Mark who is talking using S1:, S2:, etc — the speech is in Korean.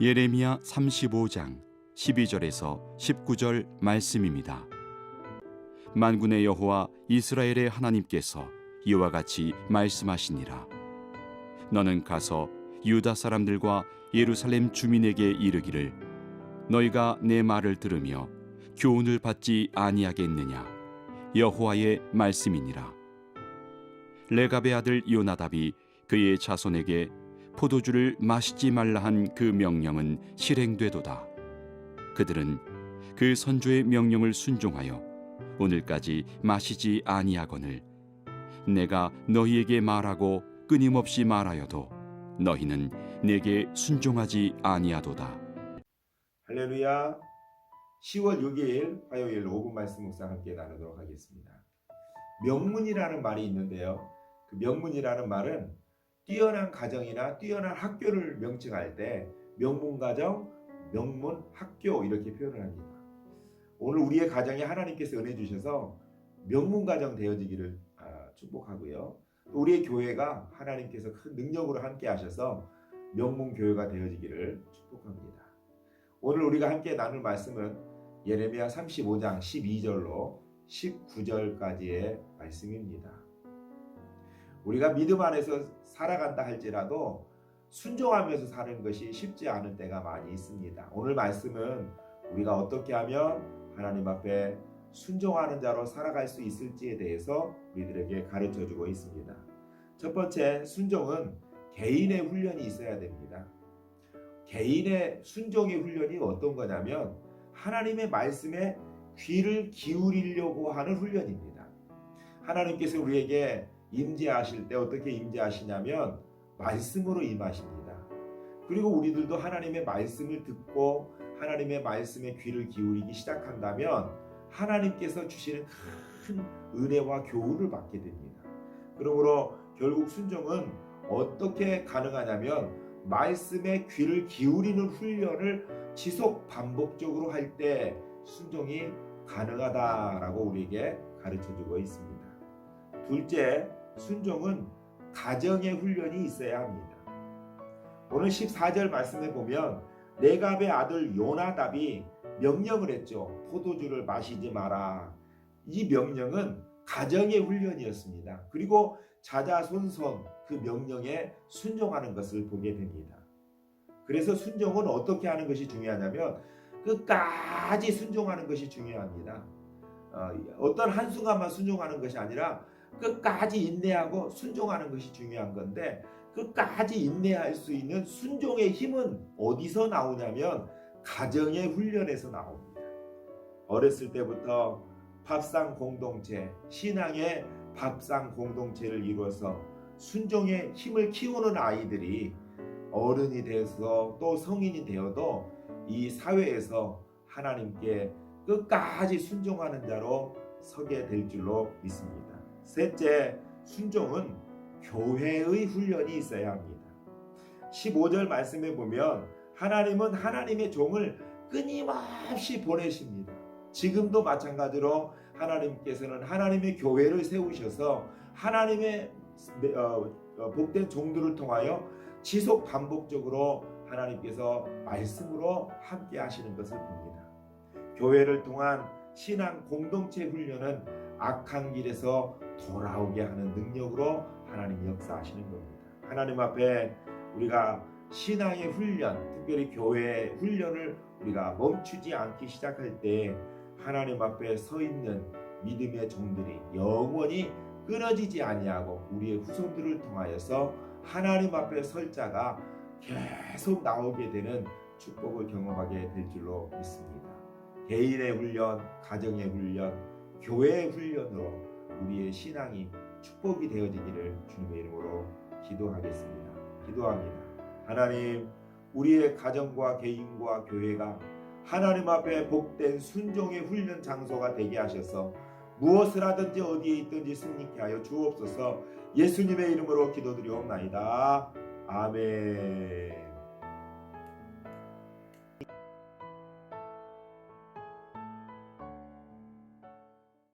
S1: 예레미야 35장 12절에서 19절 말씀입니다. 만군의 여호와 이스라엘의 하나님께서 이와 같이 말씀하시니라. 너는 가서 유다 사람들과 예루살렘 주민에게 이르기를 너희가 내 말을 들으며 교훈을 받지 아니하겠느냐 여호와의 말씀이니라. 레갑의 아들 요나답이 그의 자손에게 포도주를 마시지 말라 한 그 명령은 실행되도다. 그들은 그 선조의 명령을 순종하여 오늘까지 마시지 아니하거늘 내가 너희에게 말하고 끊임없이 말하여도 너희는 내게 순종하지 아니하도다.
S2: 할렐루야. 10월 6일 화요일 5분 말씀 묵상 함께 나누도록 하겠습니다. 명문이라는 말이 있는데요. 그 명문이라는 말은 뛰어난 가정이나 뛰어난 학교를 명칭할 때 명문 가정, 명문 학교 이렇게 표현을 합니다. 오늘 우리의 가정에 하나님께서 은혜 주셔서 명문 가정 되어지기를 아, 축복하고요. 또 우리의 교회가 하나님께서 큰 능력으로 함께 하셔서 명문 교회가 되어지기를 축복합니다. 오늘 우리가 함께 나눌 말씀은 예레미야 35장 12절로 19절까지의 말씀입니다. 우리가 믿음 안에서 살아간다 할지라도 순종하면서 사는 것이 쉽지 않은 때가 많이 있습니다. 오늘 말씀은 우리가 어떻게 하면 하나님 앞에 순종하는 자로 살아갈 수 있을지에 대해서 우리들에게 가르쳐 주고 있습니다. 첫 번째, 순종은 개인의 훈련이 있어야 됩니다. 개인의 순종의 훈련이 어떤 거냐면 하나님의 말씀에 귀를 기울이려고 하는 훈련입니다. 하나님께서 우리에게 임재하실 때 어떻게 임재하시냐면 말씀으로 임하십니다. 그리고 우리들도 하나님의 말씀을 듣고 하나님의 말씀에 귀를 기울이기 시작한다면 하나님께서 주시는 큰 은혜와 교훈을 받게 됩니다. 그러므로 결국 순종은 어떻게 가능하냐면 말씀에 귀를 기울이는 훈련을 지속 반복적으로 할 때 순종이 가능하다라고 우리에게 가르쳐 주고 있습니다. 둘째, 순종은 가정의 훈련이 있어야 합니다. 오늘 14절 말씀에 보면 레갑의 아들 요나답이 명령을 했죠. 포도주를 마시지 마라. 이 명령은 가정의 훈련이었습니다. 그리고 자자손손 그 명령에 순종하는 것을 보게 됩니다. 그래서 순종은 어떻게 하는 것이 중요하냐면 끝까지 순종하는 것이 중요합니다. 어, 떤 한순간만 순종하는 것이 아니라 끝까지 인내하고 순종하는 것이 중요한 건데 끝까지 인내할 수 있는 순종의 힘은 어디서 나오냐면 가정의 훈련에서 나옵니다. 어렸을 때부터 밥상 공동체, 신앙의 밥상 공동체를 이루어서 순종의 힘을 키우는 아이들이 어른이 돼서 또 성인이 되어도 이 사회에서 하나님께 끝까지 순종하는 자로 서게 될 줄로 믿습니다. 셋째, 순종은 교회의 훈련이 있어야 합니다. 15절 말씀에 보면 하나님은 하나님의 종을 끊임없이 보내십니다. 지금도 마찬가지로 하나님께서는 하나님의 교회를 세우셔서 하나님의 어, 어, 복된 종들을 통하여 지속 반복적으로 하나님께서 말씀으로 함께 하시는 것을 봅니다. 교회를 통한 신앙 공동체 훈련은 악한 길에서 돌아오게 하는 능력으로 하나님 역사하시는 겁니다. 하나님 앞에 우리가 신앙의 훈련, 특별히 교회의 훈련을 우리가 멈추지 않기 시작할 때 하나님 앞에 서 있는 믿음의 종들이 영원히 끊어지지 아니하고 우리의 후손들을 통하여서 하나님 앞에 설 자가 계속 나오게 되는 축복을 경험하게 될 줄로 믿습니다. 개인의 훈련, 가정의 훈련, 교회의 훈련으로 우리의 신앙이 축복이 되어지기를 주님의 이름으로 기도하겠습니다. 기도합니다. 하나님, 우리의 가정과 개인과 교회가 하나님 앞에 복된 순종의 훈련 장소가 되게 하셔서 무엇을 하든지 어디에 있든지 승리케 하여 주옵소서 예수님의 이름으로 기도드리옵나이다. 아멘.